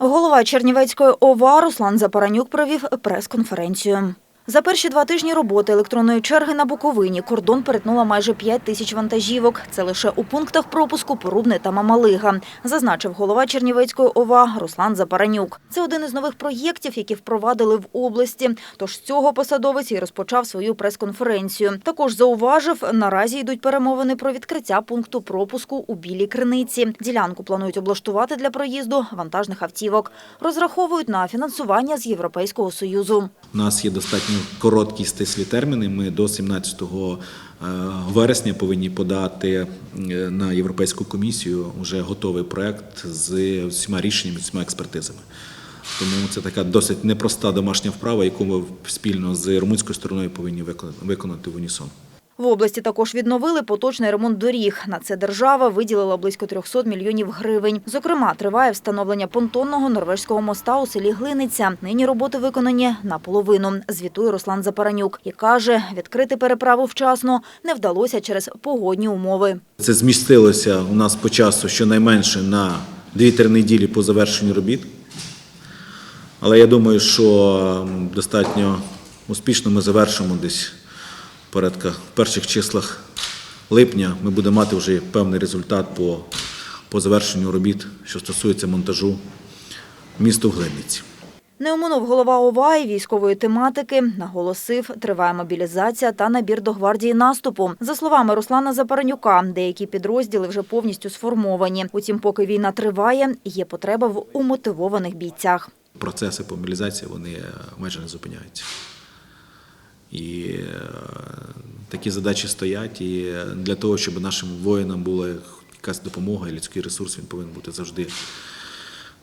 Голова Чернівецької ОВА Руслан Запаранюк провів прес-конференцію. За перші два тижні роботи електронної черги на Буковині кордон перетнула майже 5 тисяч вантажівок. Це лише у пунктах пропуску Порубне та Мамалига, зазначив голова Чернівецької ОВА Руслан Запаранюк. Це один із нових проєктів, які впровадили в області. Тож з цього посадовець і розпочав свою прес-конференцію. Також зауважив, наразі йдуть перемовини про відкриття пункту пропуску у Білій Криниці. Ділянку планують облаштувати для проїзду вантажних автівок. Розраховують на фінансування з Європейського Союзу. У нас є достатньо короткі стислі терміни. Ми до 17 е, вересня повинні подати е, на Європейську комісію вже готовий проект з всіма рішеннями, всіма експертизами. Тому це така досить непроста домашня вправа, яку ми спільно з румунською стороною повинні виконати- виконати в унісон. В області також відновили поточний ремонт доріг. На це держава виділила близько 300 мільйонів гривень. Зокрема, триває встановлення понтонного норвежського моста у селі Глиниця. Нині роботи виконані наполовину, звітує Руслан Запаранюк і каже, відкрити переправу вчасно не вдалося через погодні умови. Це змістилося у нас по часу щонайменше на 2-3 неділі по завершенню робіт. Але я думаю, що достатньо успішно ми завершимо десь порядка в перших числах липня. Ми будемо мати вже певний результат по, по завершенню робіт, що стосується монтажу місту Глиниці. Не оминув голова ОВА і військової тематики. Наголосив, триває мобілізація та набір до гвардії наступу. За словами Руслана Запаранюка, деякі підрозділи вже повністю сформовані. Утім, поки війна триває, є потреба в умотивованих бійцях. Процеси по мобілізації вони е, майже не зупиняються. І е, такі задачі стоять. І для того, щоб нашим воїнам була якась допомога і людський ресурс, він повинен бути завжди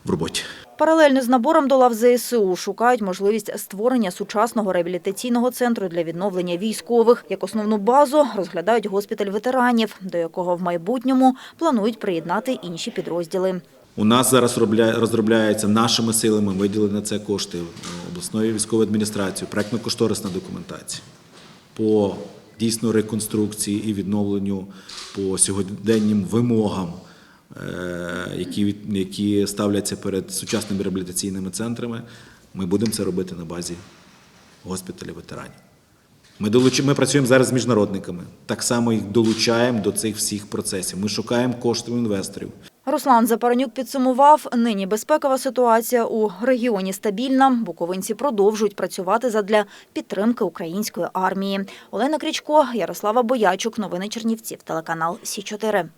в роботі. Паралельно з набором до лав ЗСУ шукають можливість створення сучасного реабілітаційного центру для відновлення військових. Як основну базу розглядають госпіталь ветеранів, до якого в майбутньому планують приєднати інші підрозділи. У нас зараз робля- розробляється нашими силами, виділені на це кошти обласною військовою адміністрацією, проектно-кошторисна документація по дійсно реконструкції і відновленню по сьогоденнім вимогам, е, які, які ставляться перед сучасними реабілітаційними центрами. Ми будемо це робити на базі госпіталя ветеранів. Ми, долуч... ми працюємо зараз з міжнародниками. Так само їх долучаємо до цих всіх процесів. Ми шукаємо коштів інвесторів. Руслан Запаранюк підсумував, нині безпекова ситуація у регіоні стабільна. Буковинці продовжують працювати задля підтримки української армії. Олена Крічко, Ярослава Боячук. Новини Чернівців. Телеканал Сі 4